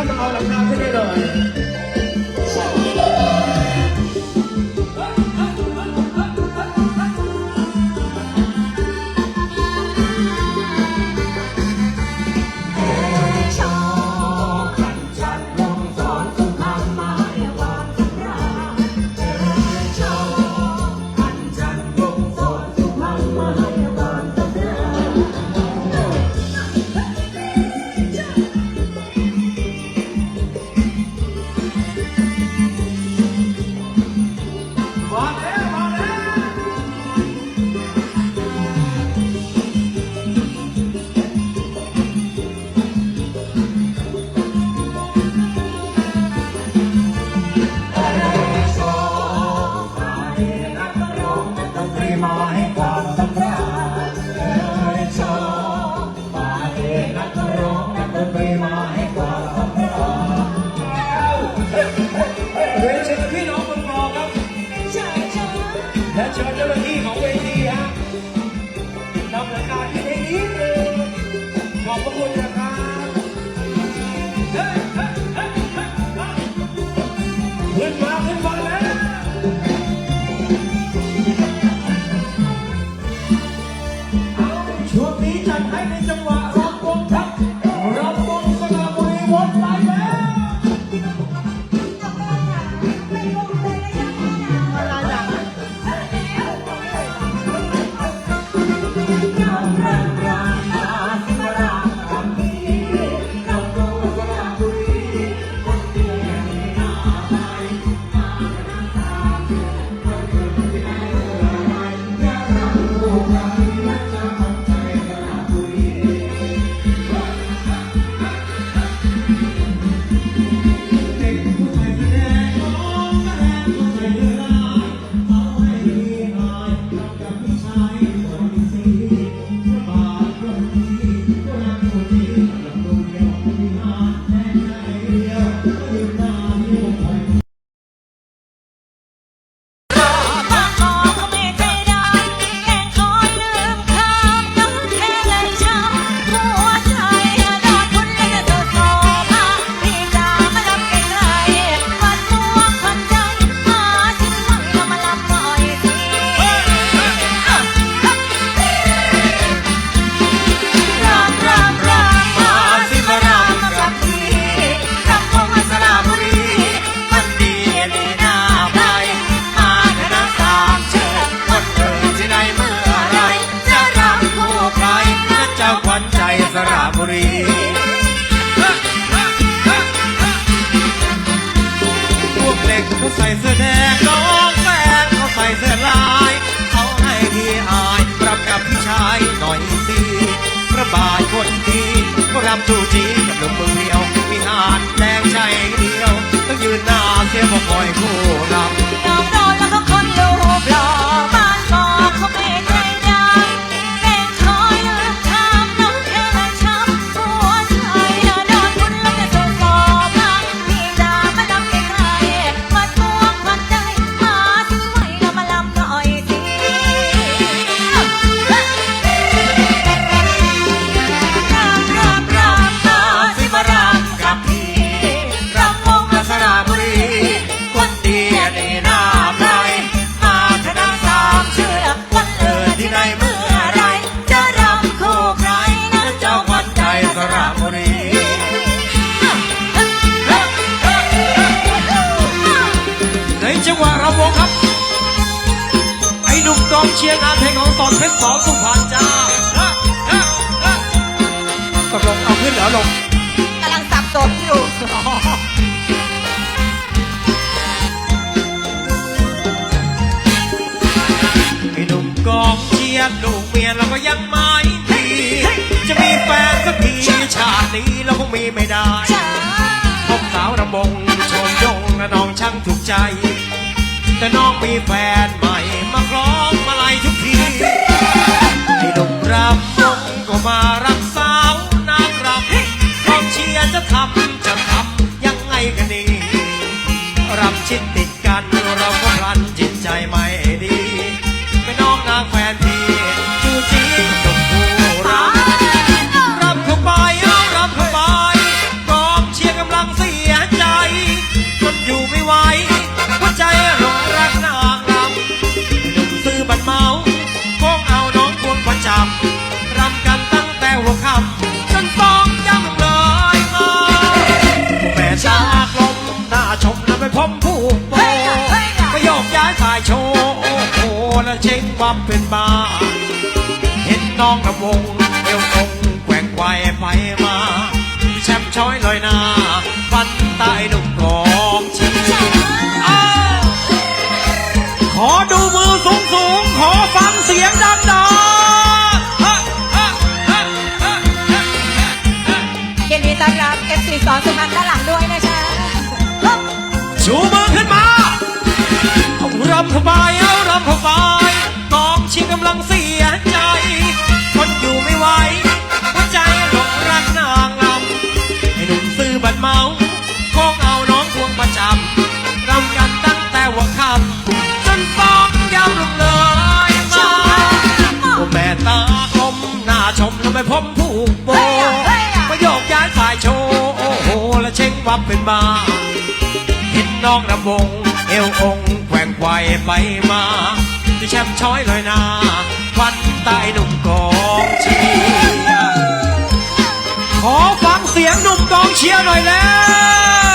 ครับเรเอาหลังคาขึ้นได้เลย ขอบคุณ you. บายคนดีก็รำจูจีกับหนุ่มเมืองเดียว มีหาดแรงใจเดียว ต้องยืนหน้าเสียบอคอยคู่รา องเชียร์งานเพลงของตอนเพชรสองสุพรรณจ้าตกลงเอาขึ้นเหรือลงกำลังสับสนอยู่หนุ่มกองเชียร์ลูกเมียเราก็ยังไม่ดีจะมีแฟนสักทีชาตินี้เราคงมีไม่ได้พบสาวระบงชมยงน้องช่างถูกใจ แต่น้องมีแฟน Señor amor. วับเป็นบ้าเห็นน้องกับวงเอวคงแกว่งไกวไปมา แชมป์ช้อยลอยหน้าฟันใต้ลูกกอ ไมผมผูกโบประโยคย้ายฝ่ายโชว์ โอ้โห และเช็งวับเป็นบ้าเห็นน้องระวง เอวองแกว่งไกวไปมาที่แชมช้อยลอยนาควันใต้หนุ่มกองเชียร์ขอฟังเสียงหนุ่มกองเชียร์หน่อยแล้ว